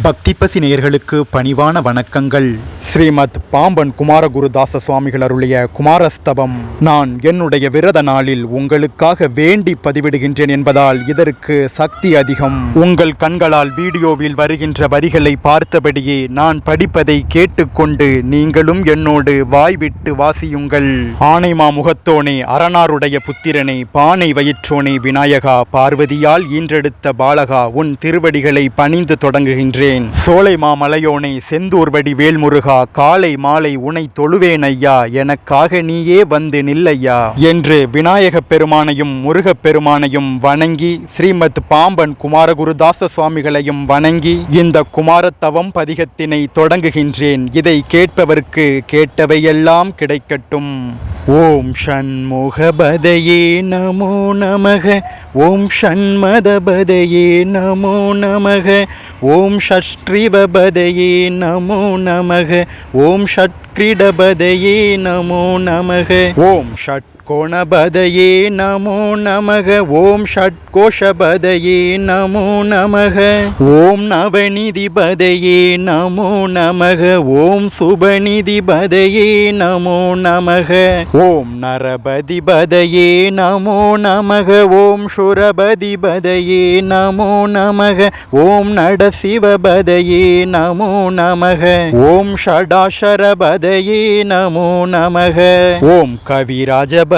பக்தி பசி நேயர்களுக்கு பணிவான வணக்கங்கள். ஸ்ரீமத் பாம்பன் குமாரகுருதாச சுவாமிகள் அருளிய குமாரஸ்தவம் நான் என்னுடைய விரத நாளில் உங்களுக்காக வேண்டி பதிவிடுகின்றேன் என்பதால் இதற்கு சக்தி அதிகம். உங்கள் கண்களால் வீடியோவில் வருகின்ற வரிகளை பார்த்தபடியே நான் படிப்பதை கேட்டுக்கொண்டு நீங்களும் என்னோடு வாய்விட்டு வாசியுங்கள். ஆனைமா முகத்தோனே அரணாருடைய புத்திரனே பானை வயிற்றோனே விநாயகா பார்வதியால் ஈன்றெடுத்த பாலகா உன் திருவடிகளை பணிந்து தொடங்குகின்றேன். சோலை மாமலையோனை செந்தூர்வடி வேல்முருகா காலை மாலை உனை தொழுவேன் ஐயா எனக்காக நீயே வந்து நில்லையா என்று விநாயகப் பெருமானையும் முருகப் பெருமானையும் வணங்கி ஸ்ரீமத் பாம்பன் குமாரகுருதாச சுவாமிகளையும் வணங்கி இந்த குமாரத்தவம் பதிகத்தினை தொடங்குகின்றேன். இதை கேட்பவர்க்கு கேட்டவையெல்லாம் கிடைக்கட்டும். ஓம் ஷண்முகபதையே நமோ நமக ஓம் ஷண்மதபதையே நமோ நமக ஓம் ஷஷ்ட்ரிவபதையே நமோ நமக. ஓம் ஷட்கிரிடபதையே நமோ நமக. ஓம் ஷட் கோணபதையே நமோ நமக. ஓம் ஷட்கோஷபதையே நமோ நமக. ஓம் நவநிதிபதையே நமோ நமக. ஓம் சுபநிதிபதையே நமோ நமக. ஓம் நரபதிபதையே நமோ நமக. ஓம் சுரபதிபதையே நமோ நமக. ஓம் நடசிவபதையே நமோ நமக. ஓம் ஷடாஷரபதையே நமோ நமக. ஓம்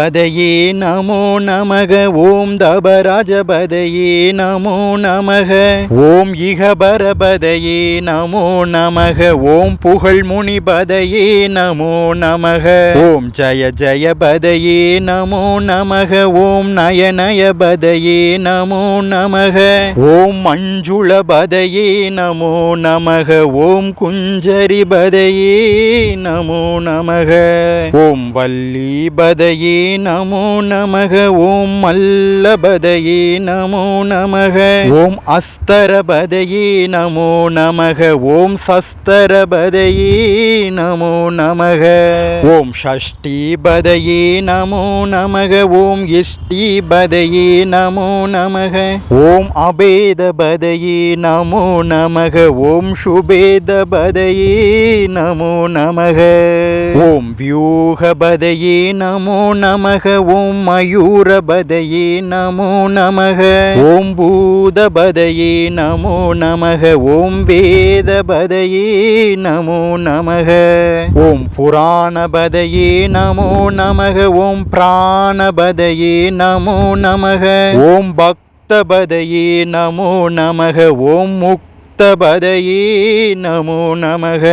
பதையே நமோ நமக. ஓம் தபராஜபதையே நமோ நமக. ஓம் இகபரபதையே நமோ நமக. ஓம் புகழ்முனிபதையே நமோ நமக. ஓம் ஜய ஜயபதையே நமோ நமக. ஓம் நயநயபதையே நமோ நமக. ஓம் மஞ்சுளபதையே நமோ நமக. ஓம் குஞ்சரிபதையே நமோ நமக. ஓம் வல்லீபதையே நமோ நமக. ஓம் மல்லபதையே நமோ நமக. ஓம் அஸ்தரபதையே நமோ நமக. ஓம் சஸ்தரபதையே நமோ நமக. ஓம் ஷஷ்டிபதையே நமோ நமக. ஓம் இஷ்டிபதையே நமோ நமக. ஓம் அபேதபதையே நமோ நமக. ஓம் சுபேதபதையே நமோ நமக. ஓம் வியூகபதையே நமோ நம நமக ஓம் மயூரபதையே நமோ நமக. ஓம் பூதபதையே நமோ நமக. ஓம் வேதபதையே நமோ நமக. ஓம் புராணபதையே நமோ நமக. ஓம் பிராணபதையே நமோ நமக. ஓம் பக்தபதையே நமோ நமக. ஓம் முக் பதயே நமோ நமக.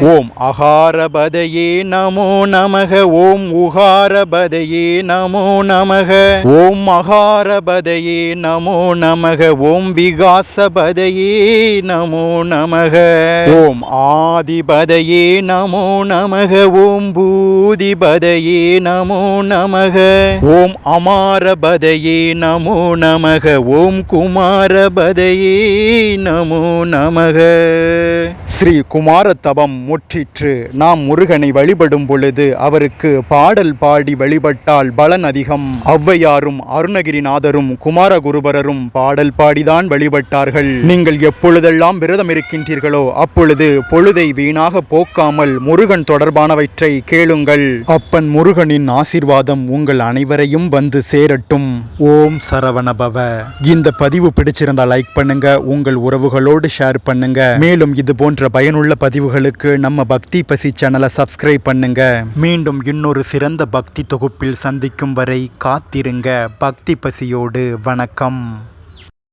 ஓம் அகாரபதையே நமோ நமக. ஓம் உகாரபதையே நமோ நமக. ஓம் மகாரபதையே நமோ நமக. ஓம் விகாசபதையே நமோ நமக. ஓம் ஆதிபதையே நமோ நமக. ஓம் பூதிபதையே நமோ நமக. ஓம் அமாரபதையே நமோ நமக. ஓம் குமாரபதையே நமோ நமக. ஸ்ரீ குமாரத்தவம் முற்றிற்று. நாம் முருகனை வழிபடும் பொழுது அவருக்கு பாடல் பாடி வழிபட்டால் பலன் அதிகம். ஔவையாரும் அருணகிரிநாதரும் குமாரகுருபரரும் பாடல் பாடிதான் வழிபட்டார்கள். நீங்கள் எப்பொழுதெல்லாம் விரதம் இருக்கின்றீர்களோ அப்பொழுது பொழுதை வீணாக போக்காமல் முருகன் தொடர்பானவற்றை கேளுங்கள். அப்பன் முருகனின் ஆசிர்வாதம் உங்கள் அனைவரையும் வந்து சேரட்டும். ஓம் சரவணபவ. இந்த பதிவு பிடிச்சிருந்தா லைக் பண்ணுங்க. உங்கள் உறவுகளோடு ஷேர் பண்ணுங்க. மேலும் இது போன்ற பயனுள்ள பதிவுகளுக்கு நம்ம பக்தி பசி சேனலை சப்ஸ்கிரைப் பண்ணுங்க. மீண்டும் இன்னொரு சிறந்த பக்தி தொகுப்பில் சந்திக்கும் வரை காத்திருங்க. பக்தி பசியோடு வணக்கம்.